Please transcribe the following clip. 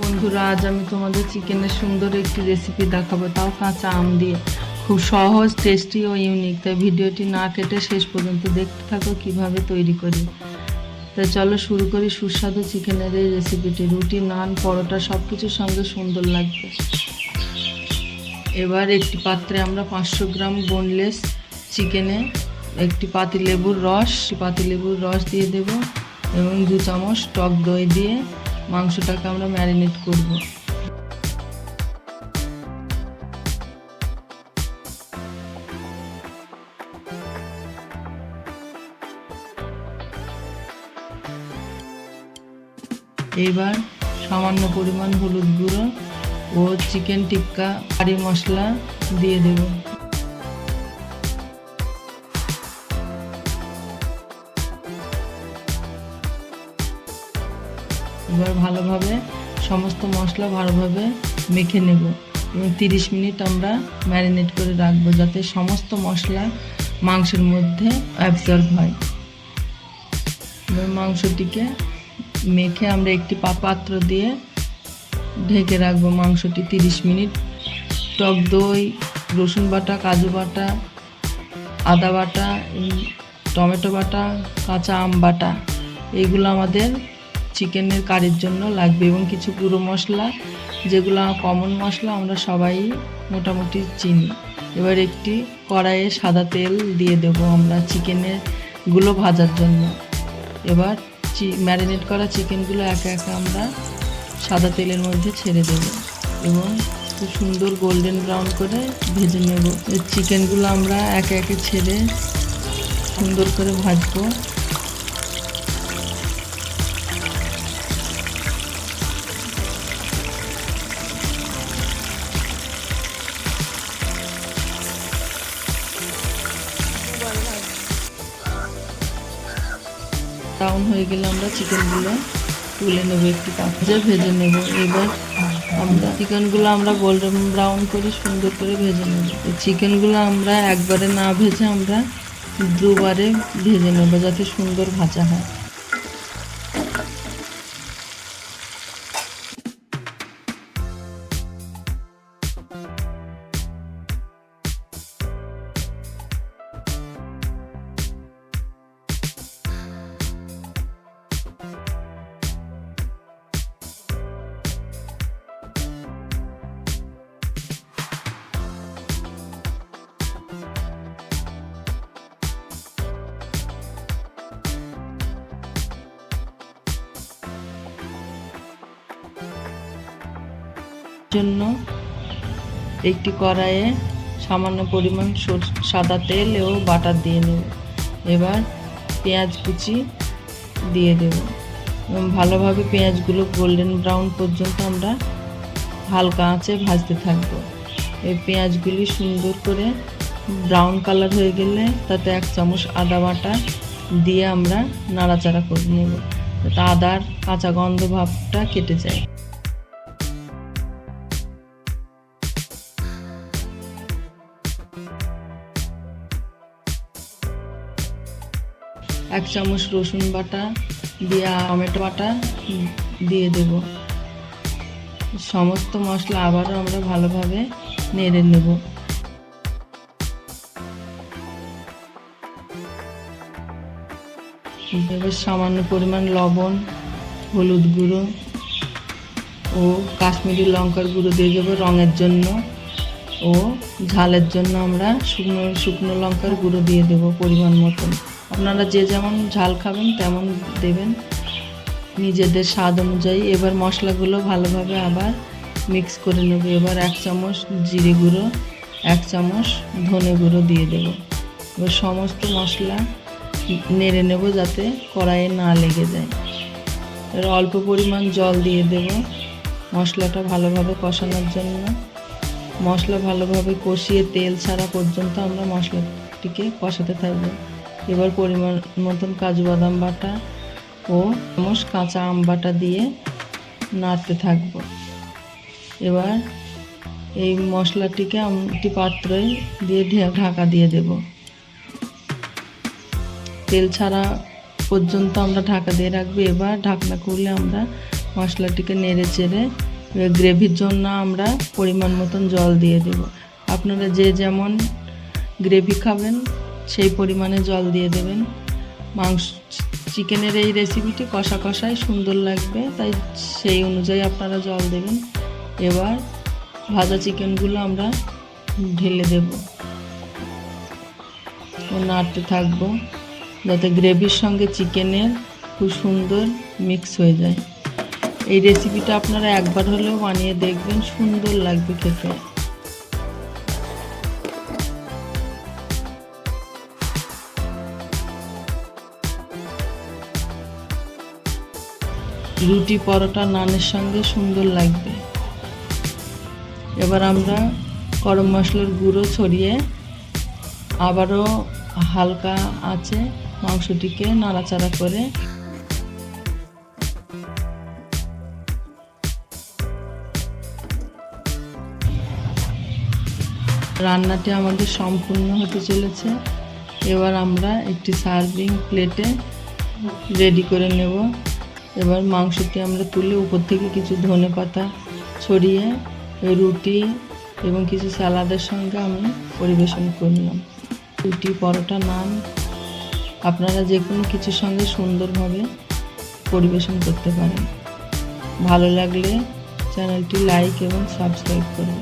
বন্ধুরা, আজ আমি তোমাদের চিকেনের সুন্দর একটি রেসিপি দেখাবো। তাও কাঁচা আম দিয়ে। খুব সহজ টেস্টি ও ইউনিক তাই ভিডিওটি না কেটে শেষ পর্যন্ত দেখতে থাকো কীভাবে তৈরি করি। তাই চলো শুরু করি সুস্বাদু চিকেনের এই রেসিপিটি রুটি, নান, পরোটা সব কিছুর সঙ্গে সুন্দর লাগবে। এবার একটি পাত্রে আমরা পাঁচশো গ্রাম বোনলেস চিকেনে একটি পাতিলেবুর রস। পাতিলেবুর রস দিয়ে দেব এবং দু চামচ টক দই দিয়ে মাংসটাকে আমরা ম্যারিনেট করব। এবার সামান্য পরিমাণ হলুদ গুঁড়ো ও চিকেন টিক্কা, কারি মশলা দিয়ে দেব। এবার ভালোভাবে সমস্ত মশলা ভালোভাবে মেখে নেব। এবং তিরিশ মিনিট আমরা ম্যারিনেট করে রাখব যাতে সমস্ত মশলা মাংসের মধ্যে অ্যাবজর্ব হয়। এবার মাংসটিকে মেখে আমরা একটি পাত্র দিয়ে ঢেকে রাখব মাংসটি তিরিশ মিনিট। টক দই, রসুন বাটা, কাজু বাটা, আদা বাটা টমেটো বাটা, কাঁচা আম বাটা এইগুলো আমাদের চিকেনের কারির জন্য লাগবে এবং কিছু গুঁড়ো মশলা, যেগুলো কমন মশলা আমরা সবাই মোটামুটি চিনি। এবার একটি কড়াইয়ে সাদা তেল দিয়ে দেবো আমরা চিকেনেরগুলো ভাজার জন্য। এবার চি ম্যারিনেট করা চিকেনগুলো একে একে আমরা সাদা তেলের মধ্যে ছেড়ে দেব এবং খুব সুন্দর গোল্ডেন ব্রাউন করে ভেজে নেব। চিকেনগুলো আমরা একে একে ছেড়ে সুন্দর করে ভাজবো। ব্রাউন হয়ে গেলে আমরা চিকেনগুলো তুলে নেব একটু কাঁচা ভেজে নেব। এবার আমরা চিকেনগুলো আমরা গোল্ডেন ব্রাউন করে সুন্দর করে ভেজে নেব। চিকেনগুলো আমরা একবারে না ভেজে আমরা দুবারে ভেজে নেব যাতে সুন্দর ভাজা হয়। জন্য একটি কড়াইয়ে সামান্য পরিমাণ সাদা তেল ও বাটার দিয়ে নেব। এবার পেঁয়াজ কুচি দিয়ে দেব। ভালোভাবে পেঁয়াজগুলো গোল্ডেন ব্রাউন পর্যন্ত আমরা হালকা আঁচে ভাজতে থাকব। এই পেঁয়াজগুলি সুন্দর করে ব্রাউন কালার হয়ে গেলে তাতে এক চামচ আদা বাটা দিয়ে আমরা নাড়াচাড়া করে নেব। যাতে আদার কাঁচা গন্ধ ভাবটা কেটে যায়। এক চামচ রসুন বাটা দিয়ে টমেটো বাটা দিয়ে দেব। সমস্ত মশলা আবারও আমরা ভালোভাবে নেড়ে নেব। সামান্য পরিমাণ লবণ, হলুদ গুঁড়ো ও কাশ্মীরি লঙ্কার গুঁড়ো দিয়ে দেবো রঙের জন্য ও ঝালের জন্য আমরা শুকনো শুকনো লঙ্কার গুঁড়ো দিয়ে দেবো পরিমাণ মতন। আপনারা যে যেমন ঝাল খাবেন, তেমন দেবেন। নিজেদের স্বাদ অনুযায়ী। এবার মশলাগুলো ভালোভাবে আবার মিক্স করে নেব। এবার এক চামচ জিরে গুঁড়ো, এক চামচ ধনে গুঁড়ো দিয়ে দেব। এবার সমস্ত মশলা নেড়ে নেব যাতে কড়াইয়ে না লেগে যায়। এবার অল্প পরিমাণ জল দিয়ে দেব। মশলাটা ভালোভাবে কষানোর জন্য। মশলা ভালোভাবে কষিয়ে তেল ছাড়া পর্যন্ত আমরা মশলাটিকে কষাতে থাকব। এবার পরিমাণ মতন কাজু বাদাম বাটা ও চামচ কাঁচা আম বাটা দিয়ে নাড়তে থাকব। এবার এই মশলাটিকে একটি পাত্রে দিয়ে ঢাকা দিয়ে দেব। তেল ছাড়া পর্যন্ত আমরা ঢাকা দিয়ে রাখব। এবার ঢাকনা খুলে আমরা মশলাটিকে নেড়ে চেড়ে গ্রেভির জন্য আমরা পরিমাণ মতন জল দিয়ে দেব। আপনারা যে যেমন গ্রেভি খাবেন সেই পরিমাণে জল দিয়ে দেবেন। মাংস, চিকেনের এই রেসিপিটি কষা কষাই সুন্দর লাগবে, তাই সেই অনুযায়ী আপনারা জল দেবেন। এবার ভাজা চিকেনগুলো আমরা ঢেলে দেব। ও নাড়তে থাকব, যাতে গ্রেভির সঙ্গে চিকেনের খুব সুন্দর মিক্স হয়ে যায়। এই রেসিপিটা আপনারা একবার হলেও বানিয়ে দেখবেন, সুন্দর লাগবে খেতে। রুটি পরোটা নানের সঙ্গে সুন্দর লাগবে। এবার আমরা গরম মশলার গুঁড়ো ছড়িয়ে আবারও হালকা আছে মাংসটিকে নাড়াচাড়া করে রান্নাটি আমাদের সম্পূর্ণ হতে চলেছে। এবার আমরা একটি সার্ভিং প্লেটে রেডি করে নেব। এবার মাংসটি আমরা তুলে উপর থেকে কিছু ধনে পাতা ছড়িয়ে, রুটি এবং কিছু স্যালাদের সঙ্গে আমি পরিবেশন করলাম। রুটি, পরোটা, নান, আপনারা যে কোনো কিছুর সঙ্গে সুন্দরভাবে পরিবেশন করতে পারেন। ভালো লাগলে চ্যানেলটি লাইক এবং সাবস্ক্রাইব করুন।